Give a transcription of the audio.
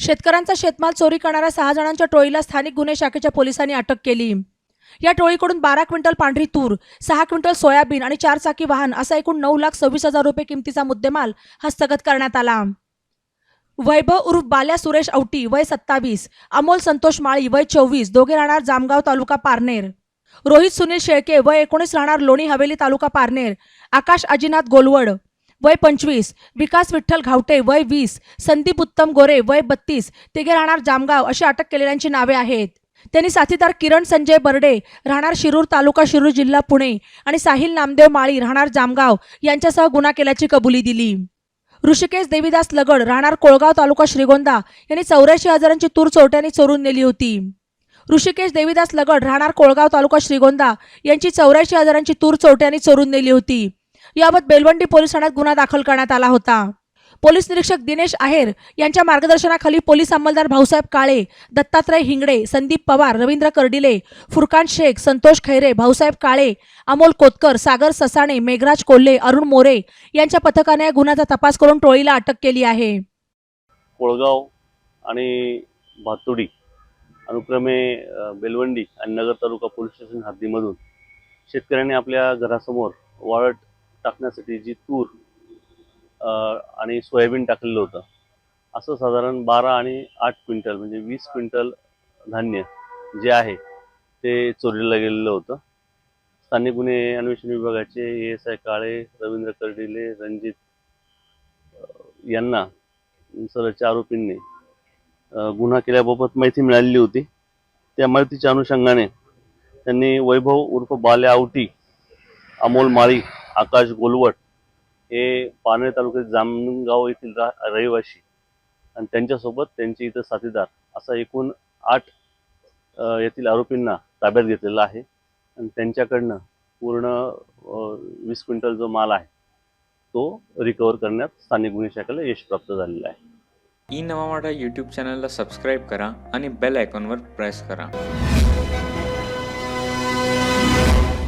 शेतकऱ्यांचा शेतमाल चोरी करणाऱ्या सहा जणांच्या टोळीला स्थानिक गुन्हे शाखेच्या पोलिसांनी अटक केली. या टोळीकडून बारा क्विंटल पांढरी तूर सहा क्विंटल सोयाबीन आणि चार चाकी वाहन असा एकूण नऊ लाख सव्वीस हजार रुपये किमतीचा मुद्देमाल हस्तगत करण्यात आला. वैभव उर्फ बाल्या सुरेश औटी वय सत्तावीस अमोल संतोष माळी वय चोवीस दोघे राहणार जामगाव तालुका पारनेर. रोहित सुनील शेळके वय एकोणीस राहणार लोणी हवेली तालुका पारनेर. आकाश अजिनाथ गोलवड वय पंचवीस विकास विठ्ठल घावटे वय वीस संदीप उत्तम गोरे वय बत्तीस तिघे राहणार जामगाव अशी अटक केलेल्यांची नावे आहेत. त्यांनी साथीदार किरण संजय बर्डे राहणार शिरूर तालुका शिरूर जिल्हा पुणे आणि साहिल नामदेव माळी राहणार जामगाव यांच्यासह गुन्हा केल्याची कबुली दिली. ऋषिकेश देवीदास लगड राहणार कोळगाव तालुका श्रीगोंदा यांनी चौऱ्याऐंशी हजारांची तूर चोरट्यांनी चोरून नेली होती. ऋषिकेश देवीदास लगड राहणार कोळगाव तालुका श्रीगोंदा यांची चौऱ्याऐंशी हजारांची तूर चोरट्यांनी चोरून नेली होती. याबाबत बेलवंडी पोलीस ठाण्यात गुन्हा दाखल करण्यात आला होता. पोलीस निरीक्षक दिनेश आहेर यांच्या मार्गदर्शनाखाली पोलीस अंमलदार भाऊसाहेब काळे दत्तात्रय हिंगडे संदीप पवार रवींद्र कर्डिले फुरकान शेख संतोष खैरे भाऊसाहेब काळे अमोल कोतकर सागर ससाणे मेघराज कोल्हे अरुण मोरे यांच्या पथकाने या गुन्ह्याचा तपास करून टोळीला अटक केली आहे. कोळगाव आणि भातुडी अनुक्रमे बेलवंडी आणि नगर तालुका पोलीस स्टेशन हद्दीमधून शेतकऱ्यांनी आपल्या घरासमोर वाळट टाकण्यासाठी जी तूर आणि सोयाबीन टाकलेलं होतं. असं साधारण बारा आणि आठ क्विंटल म्हणजे वीस क्विंटल धान्य जे आहे ते चोरीला गेलेलं होतं. स्थानिक गुन्हे अन्वेषण विभागाचे A S I Kale Ravindra Kardile Ranjit यांना सरच्या आरोपींनी गुन्हा केल्याबाबत माहिती मिळालेली होती. त्या माहितीच्या अनुषंगाने त्यांनी वैभव उर्फ बाल्या आवटी अमोल माळी आकाश गोलवट हे पारनेर तालुक्यात जामगाव येथील रा रहिवासी आणि त्यांच्यासोबत त्यांचे इथं साथीदार असा एकूण आठ येथील आरोपींना ताब्यात घेतलेला आहे. आणि त्यांच्याकडनं पूर्ण वीस क्विंटल जो माल आहे तो रिकवर करण्यात स्थानिक गुन्हे शाखेला यश प्राप्त झालेलं आहे. ई नवा यूट्यूब चॅनलला सबस्क्राईब करा आणि बेल आयकॉनवर प्रेस करा.